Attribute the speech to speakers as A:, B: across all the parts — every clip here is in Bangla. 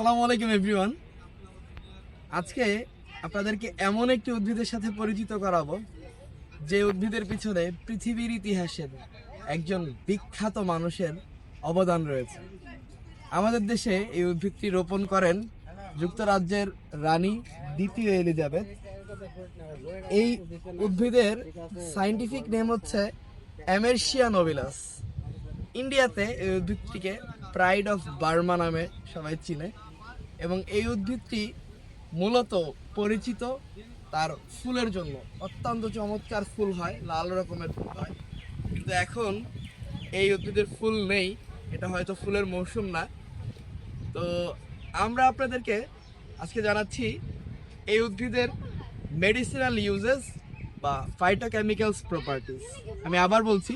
A: আসসালামু আলাইকুম এভরিওয়ান আজকে আপনাদেরকে এমন একটি উদ্ভিদের সাথে পরিচিত করাবো, যে উদ্ভিদের পিছনে পৃথিবীর ইতিহাসের একজন বিখ্যাত মানুষের অবদান রয়েছে। আমাদের দেশে এই উদ্ভিদটি রোপণ করেন যুক্তরাজ্যের রানী দ্বিতীয় এলিজাবেথ। এই উদ্ভিদের সাইন্টিফিক নেম হচ্ছে অ্যামেরশিয়া নোবিলাস ইন্ডিয়াতে এই উদ্ভিদটিকে প্রাইড অফ বার্মা নামে সবাই চিনে। এবং এই উদ্ভিদটি মূলত পরিচিত তার ফুলের জন্য। অত্যন্ত চমৎকার ফুল হয়, লাল রকমের ফুল হয়। কিন্তু এখন এই উদ্ভিদের ফুল নেই, এটা হয়তো ফুলের মৌসুম না। তো আমরা আপনাদেরকে আজকে জানাচ্ছি, এই উদ্ভিদের মেডিসিনাল ইউজেস বা ফাইটোকেমিক্যালস প্রপার্টিস আমি আবার বলছি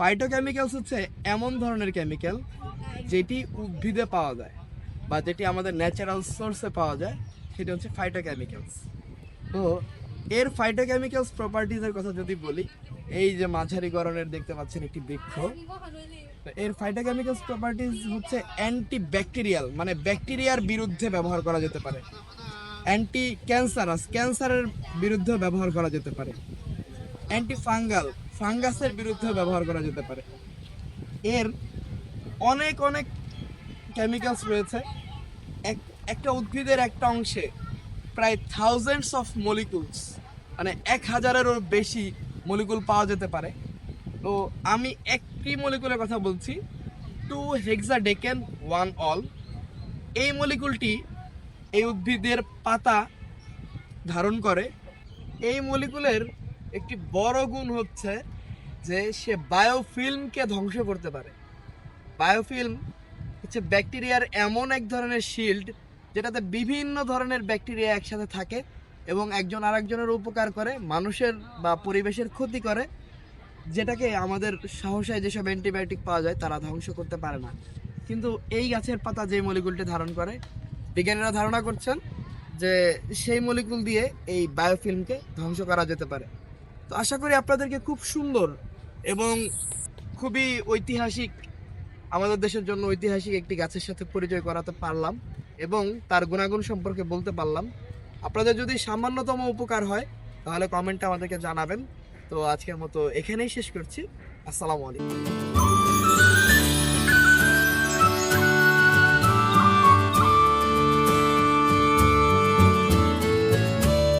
A: ফাইটোকেমিক্যালস হচ্ছে এমন ধরনের কেমিক্যাল যেটি উদ্ভিদে পাওয়া যায়। বা যেটি আমাদের ন্যাচারাল সোর্সে পাওয়া যায়, সেটি হচ্ছে ফাইটোকেমিক্যালস তো এর ফাইটোকেমিক্যালস প্রপার্টিজের কথা যদি বলি, এই যে মাঝারি গরনের দেখতে পাচ্ছেন একটি বৃক্ষ এর ফাইটোকেমিক্যালস প্রপার্টিজ হচ্ছে অ্যান্টি ব্যাকটেরিয়াল মানে ব্যাকটেরিয়ার বিরুদ্ধে ব্যবহার করা যেতে পারে। অ্যান্টি ক্যান্সারাস ক্যান্সারের বিরুদ্ধে ব্যবহার করা যেতে পারে। অ্যান্টি ফাঙ্গাল ফাঙ্গাসের বিরুদ্ধে ব্যবহার করা যেতে পারে। এর অনেক অনেক কেমিক্যালস রয়েছে। এক, একটা উদ্ভিদের একটা অংশে প্রায় থাউজেন্ডস অফ মলিকুলস মানে এক হাজারেরও বেশি মলিকুল পাওয়া যেতে পারে। তো আমি একটি মলিকুলের কথা বলছি টু হেক্সা ডেকেন ওয়ান অল এই মলিকুলটি এই উদ্ভিদের পাতা ধারণ করে। এই মলিকুলের একটি বড় গুণ হচ্ছে যে সে বায়োফিল্মকে ধ্বংস করতে পারে। বায়োফিল্ম হচ্ছে ব্যাকটেরিয়ার এমন এক ধরনের শিল্ড যেটাতে বিভিন্ন ধরনের ব্যাকটেরিয়া একসাথে থাকে এবং একজন আরেকজনের উপকার করে, মানুষের বা পরিবেশের ক্ষতি করে, যেটাকে আমাদের সহসায় যেসব অ্যান্টিবায়োটিক পাওয়া যায় তারা ধ্বংস করতে পারে না। কিন্তু এই গাছের পাতা যে মলিকুলটি ধারণ করে, বিজ্ঞানীরা ধারণা করছেন যে সেই মলিকুল দিয়ে এই বায়োফিল্মকে ধ্বংস করা যেতে পারে। তো আশা করি আপনাদেরকে খুব সুন্দর এবং খুবই ঐতিহাসিক আমাদের দেশের জন্য ঐতিহাসিক একটি গাছের সাথে পরিচয় করাতে পারলাম এবং তার গুণাগুণ সম্পর্কে বলতে পারলাম। আপনাদের যদি সামান্যতম উপকার হয়, তাহলে কমেন্টে আমাদেরকে জানাবেন। তো আজকের মতো এখানেই শেষ করছি। আসসালামু আলাইকুম।